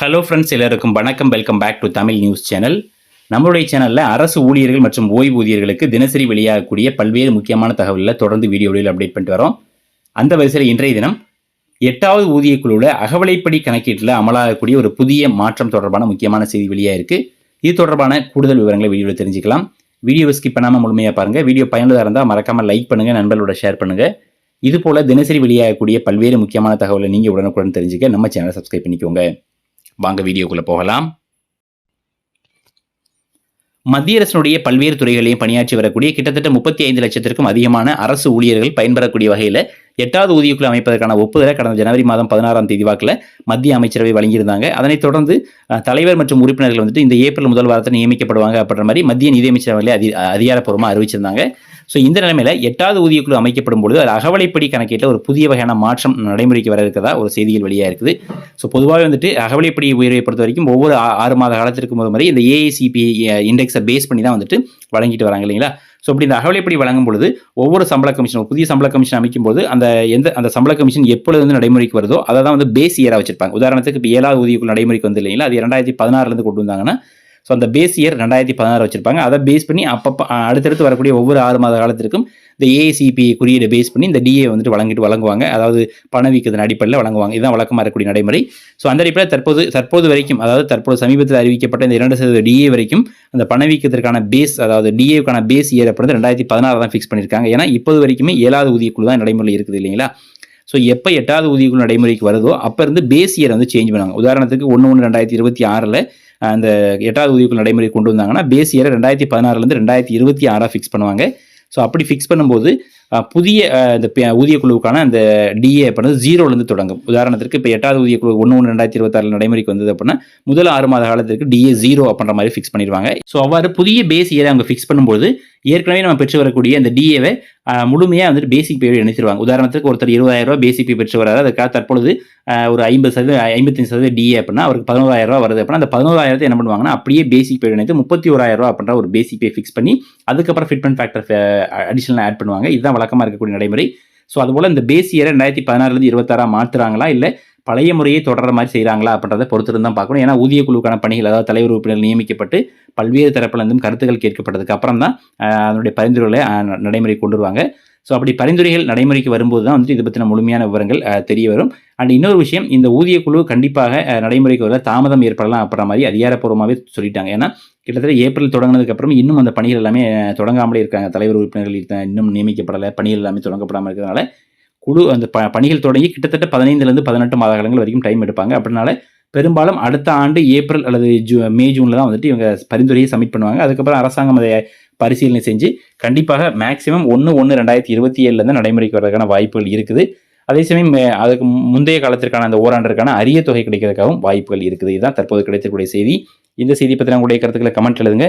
Hello friends எல்லாருக்கும் வணக்கம். Welcome back to Tamil news channel நம்மளுடைய சேனலில் அரசு ஊழியர்கள் மற்றும் ஓய்வூதியர்களுக்கு தினசரி வெளியாகக்கூடிய பல்வேறு முக்கியமான தகவலில் தொடர்ந்து வீடியோவில் அப்டேட் பண்ணிட்டு வரோம். அந்த வரிசையில் இன்றைய தினம் எட்டாவது ஊதியக்குழுவில் அகவலைப்படி கணக்கீட்டில் அமலாகக்கூடிய ஒரு புதிய மாற்றம் தொடர்பான முக்கியமான செய்தி வெளியாக இருக்குது இது தொடர்பான கூடுதல் விவரங்களை வீடியோவில் தெரிஞ்சுக்கலாம். வீடியோவை ஸ்கிப் பண்ணாமல் முழுமையாக பாருங்கள் வீடியோ பயனுள்ளதாக இருந்தால் மறக்காமல் லைக் பண்ணுங்கள் நண்பர்களோட ஷேர் பண்ணுங்கள் இதுபோல் தினசரி வெளியாகக்கூடிய பல்வேறு முக்கியமான தகவலை நீங்கள் உடனுக்குடன் தெரிஞ்சுக்க நம்ம சேனலை சப்ஸ்கிரைப் பண்ணிக்கோங்க. வாங்க வீடியோக்குள்ளே போகலாம். மத்திய அரசினுடைய பல்வேறு துறைகளையும் பணியாற்றி வரக்கூடிய கிட்டத்தட்ட முப்பத்தி ஐந்து லட்சத்திற்கும் அதிகமான அரசு ஊழியர்கள் பயன்பெறக்கூடிய வகையில் எட்டாவது ஊதியக்குழு அமைப்பதற்கான ஒப்புதலை கடந்த ஜனவரி மாதம் பதினாறாம் தேதி வாக்கில் மத்திய அமைச்சரவை வழங்கியிருந்தாங்க. அதனைத் தொடர்ந்து தலைவர் மற்றும் உறுப்பினர்கள் வந்துட்டு இந்த ஏப்ரல் முதல் வாரத்தில் நியமிக்கப்படுவாங்க அப்படின்ற மாதிரி மத்திய நிதியமைச்சரவையில் அதி அதிகாரப்பூர்வமாக அறிவிச்சிருந்தாங்க. ஸோ இந்த நிலைமையில் எட்டாவது ஊதியக்குழு அமைக்கப்படும் பொழுது அது அகவலைப்படி கணக்கீட்டில் ஒரு புதிய வகையான மாற்றம் நடைமுறைக்கு வர இருக்கிறதா ஒரு செய்திகள் வெளியாக இருக்குது. ஸோ பொதுவாக வந்துட்டு அகவலைப்படி உயர்வை பொறுத்த வரைக்கும் ஒவ்வொரு ஆறு மாத காலத்திற்கு முதல் மாதிரி இந்த ஏஐசிபி இண்டெக்ஸை பேஸ் பண்ணி தான் வந்துட்டு வழங்கிட்டு வராங்க இல்லைங்களா? ஸோ அப்படி இந்த அகவலைப்படி வழங்கும் பொழுது ஒவ்வொரு சம்பள கமிஷன் புதிய சம்பள கமிஷன் அமைக்கும் போது அந்த எந்த அந்த சம்பள கமிஷன் எப்பொழுது வந்து நடைமுறைக்கு வருதோ அதை தான் வந்து பேஸ் இயராக வச்சிருப்பாங்க. உதாரணத்துக்கு இப்போ ஏழாவது ஊதியக்குழு நடைமுறைக்கு வந்து இல்லைங்களா அது ரெண்டாயிரத்தி பதினாறுலேருந்து கொண்டு வந்தாங்கன்னா ஸோ அந்த பேஸ் இயர் ரெண்டாயிரத்தி பதினாறு வச்சிருப்பாங்க. அதை பேஸ் பண்ணி அப்பப்போ அடுத்தடுத்து வரக்கூடிய ஒவ்வொரு ஆறு மாத காலத்திற்கும் இந்த ஏஐசிபி குறியீடை பேஸ் பண்ணி இந்த டிஏ வந்துட்டு வழங்கிட்டு வழங்குவாங்க. அதாவது பணவீக்கத்தின் அடிப்படையில் வழங்குவாங்க. இதுதான் வழக்கமாக இருக்கக்கூடிய நடைமுறை. ஸோ அந்த அடிப்படையில் தற்போது தற்போது வரைக்கும் அதாவது தற்போது சமீபத்தில் அறிவிக்கப்பட்ட இந்த இரண்டு சதவீத டிஏ வரைக்கும் அந்த பணவீக்கத்திற்கான பேஸ் அதாவது டிஏக்கான பேஸ் இயர் அப்படின்றது ரெண்டாயிரத்தி பதினாறு தான் ஃபிக்ஸ் பண்ணியிருக்காங்க ஏன்னா இப்போது வரைக்குமே ஏழாவது ஊதியக்குழு தான் நடைமுறையில் இருக்குது இல்லைங்களா? ஸோ எப்போ எட்டாவது ஊதியக்குழு நடைமுறைக்கு வருதோ அப்போ இருந்து பேஸ் இயர் வந்து சேஞ்ச் பண்ணுவாங்க. உதாரணத்துக்கு ஒன்று ஒன்று ரெண்டாயிரத்தி இருபத்தி ஆறில் அந்த எட்டாவது உதவிக்குள் நடைமுறை கொண்டு வந்தாங்கன்னா பேஸ் இயர் ரெண்டாயிரத்தி பதினாறுலேருந்து ரெண்டாயிரத்தி இருபத்தி ஆறாக ஃபிக்ஸ் பண்ணுவாங்க. ஸோ அப்படி ஃபிக்ஸ் பண்ணும்போது புதிய இந்த ஊதிய குழுவுக்கான அந்த டிஏ அப்படின்றது ஜீரோலேருந்து தொடங்கும். உதாரணத்திற்கு இப்போ எட்டாவது ஊதியக்குழு ஒன்று ஒன்று ரெண்டாயிரத்தி இருபத்தாறில் நடைமுறைக்கு வந்தது அப்படின்னா முதல் ஆறு மாத காலத்திற்கு டிஏ ஜீரோ அப்படின்ற மாதிரி ஃபிக்ஸ் பண்ணிடுவாங்க. ஸோ அவ்வாறு புதிய பேஸ் இயரை அவங்க ஃபிக்ஸ் பண்ணும்போது ஏற்கனவே நம்ம பெற்று வரக்கூடிய அந்த டிஏவை முழுமையாக வந்துட்டு பேசிக் பேயோடு இணைச்சிருவாங்க. உதாரணத்துக்கு ஒருத்தர் இருபதாயிரம் ரூபா பேசிக் பே பெற்று வராரு. அதுக்காக தற்பொழுது ஒரு ஐம்பது சதவீதம் ஐம்பத்தஞ்சு சதவீதம் டிஏ அப்படின்னா அவருக்கு பதினோராயிரம் ரூபா வருது. அப்படின்னா அந்த பதினோராயிரத்தை என்ன பண்ணுவாங்கன்னா அப்படியே பேசிக் பே இணைத்து முப்பத்தி ஓராயிரம் ரூபா அப்படின்ற ஒரு பேசிக் பே ஃபிக்ஸ் பண்ணி அதுக்கப்புறம் ஃபிட்மெண்ட் ஃபேக்டர் அடிஷனல் ஆட் பண்ணுவாங்க. இதுதான் வழக்கமாக இருக்கக்கூடிய நடைமுறை. ஸோ அதுபோல் இந்த பேஸ் இயரை ரெண்டாயிரத்தி பதினாறுலேருந்து இருபத்தாறாக மாற்றுறாங்களா இல்லை பழைய முறையை தொடர்ற மாதிரி செய்கிறாங்களா அப்படின்றத பொறுத்து தான் பார்க்கணும். ஏன்னா ஊதிய குழுக்கான பணிகள் அதாவது தலைவர் உறுப்பினர் நியமிக்கப்பட்டு பல்வேறு தரப்பிலிருந்தும் கருத்துக்கள் கேட்கப்பட்டதுக்கு அப்புறம் தான் அதனுடைய பரிந்துரைகளை ந- நடைமுறை கொண்டு வருவாங்க. ஸோ அப்படி பரிந்துரைகள் நடைமுறைக்கு வரும்போது தான் வந்துட்டு இதை பற்றின முழுமையான விவரங்கள் தெரிய வரும். அண்ட் இன்னொரு விஷயம் இந்த ஊதிய குழு கண்டிப்பாக நடைமுறைக்கு வர தாமதம் ஏற்படலாம் அப்படின்ற மாதிரி அதிகாரப்பூர்வமாகவே சொல்லிட்டாங்க. ஏன்னா கிட்டத்தட்ட ஏப்ரல் தொடங்கினதுக்கப்புறம் இன்னும் அந்த பணிகள் எல்லாமே தொடங்காமலே இருக்காங்க. தலைவர் உறுப்பினர்கள் இன்னும் நியமிக்கப்படலை பணிகள் எல்லாமே தொடங்கப்படாமல் இருக்கிறதுனால குழு அந்த ப பணிகள் தொடங்கி கிட்டத்தட்ட பதினைந்துலேருந்து பதினெட்டு மாத காலங்கள் வரைக்கும் டைம் எடுப்பாங்க. அப்படினால பெரும்பாலும் அடுத்த ஆண்டு ஏப்ரல் அல்லது ஜூ மே ஜூனில் தான் வந்துட்டு இவங்க பரிந்துரையை சப்மிட் பண்ணுவாங்க. அதுக்கப்புறம் அரசாங்கம் அதை பரிசீலனை செஞ்சு கண்டிப்பாக மேக்ஸிமம் ஒன்று ஒன்று ரெண்டாயிரத்தி இருபத்தி ஏழுலேருந்து நடைமுறைக்கு வரதுக்கான வாய்ப்புகள் இருக்குது. அதே சமயம் அதுக்கு முந்தைய காலத்திற்கான அந்த ஓராண்டிற்கான அரிய தொகை கிடைக்கிறதுக்காகவும் வாய்ப்புகள் இருக்குது. இதுதான் தற்போது கிடைத்தக்கூடிய செய்தி. இந்த செய்தி பற்றின உங்களுடைய கருத்துக்களை கமெண்ட் எழுதுங்க.